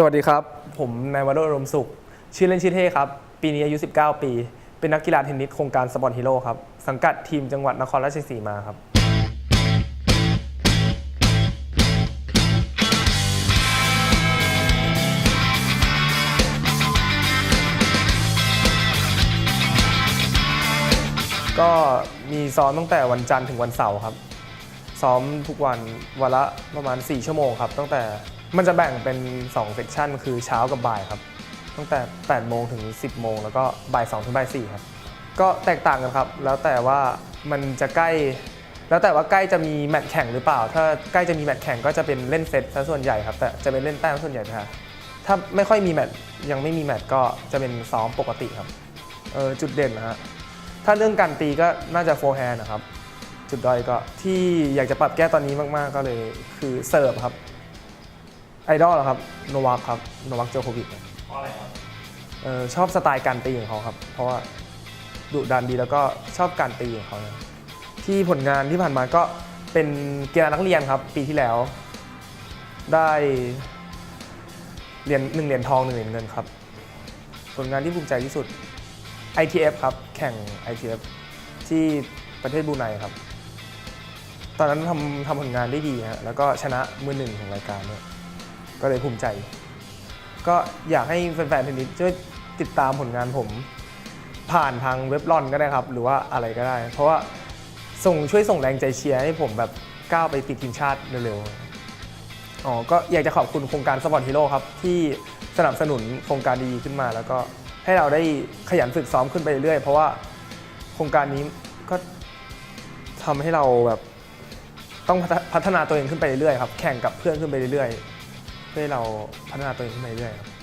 สวัสดีครับ ผมนายวโรจน์อารมณ์สุข ชื่อเล่นชื่อเท่ครับ ปีนี้อายุ 19 ปี เป็นนักกีฬาเทนนิสโครงการสปอร์ตฮีโร่ครับ สังกัดทีมจังหวัดนครราชสีมาครับ ก็มีซ้อมตั้งแต่วันจันทร์ถึงวันเสาร์ครับ ซ้อมทุกวันวันละประมาณ 4 ชั่วโมงครับ ตั้งแต่ มันจะแบ่งเป็น2เซกชันคือเช้ากับบ่ายครับ ตั้งแต่ 8 โมงถึง 10 โมง แล้วก็บ่าย 2 ถึงบ่าย 4 ครับ ก็แตกต่างกันครับ แล้วแต่ว่ามันจะใกล้ แล้วแต่ว่าใกล้จะมีแมตช์แข่งหรือเปล่า ถ้าใกล้จะมีแมตช์แข่งก็จะเป็นเล่นเซตซะส่วนใหญ่ครับ แต่จะเป็นเล่นแต้มส่วนใหญ่ค่ะถ้าไม่ค่อยมีแมตช์ยังไม่มีแมตช์ก็จะเป็นซ้อมปกติครับเออจุดเด่นนะฮะถ้าเรื่องการตีก็น่าจะโฟร์แฮนด์นะครับ จุดด้อยก็ที่อยากจะปรับแก้ตอนนี้มาก ๆ ก็เลยคือเสิร์ฟครับ ไอดอลเหรอครับโนวัคครับโนวัคโจโควิดครับเพราะอะไรครับเออชอบสไตล์การตีของเขาครับ เพราะว่าดุดันดีแล้วก็ชอบการตีของเขานะที่ผลงานที่ผ่านมาก็เป็นกีฬานักเรียนครับ ปีที่แล้ว ได้เหรียญหนึ่งเหรียญทองหนึ่งเหรียญเงินครับ ผลงานที่ภูมิใจที่สุด ITF ครับ แข่ง ITF ที่ประเทศบรูไนครับ ตอนนั้นทำทำผลงานได้ดีฮะแล้วก็ชนะมือหนึ่งของรายการด้วย ก็เลยภูมิใจ ก็อยากให้แฟนๆเทนนิสช่วยติดตามผลงานผม ผ่านทางเว็บลอนก็ได้ครับ หรือว่าอะไรก็ได้ เพราะว่าส่งช่วยส่งแรงใจเชียร์ให้ผมแบบก้าวไปติดทีมชาติเร็วๆอ๋อก็อยากจะขอบคุณโครงการสปอร์ตฮีโร่ครับ ที่สนับสนุนโครงการดีๆขึ้นมา แล้วก็ให้เราได้ขยันฝึกซ้อมขึ้นไปเรื่อยๆเพราะว่าโครงการนี้ก็ทำให้เราแบบต้องพัฒพัฒนาตัวเองขึ้นไปเรื่อยๆครับ แข่งกับเพื่อนขึ้นไปเรื่อยๆ เพื่อให้เราพัฒนาตัวเองขึ้นไปเรื่อยครับ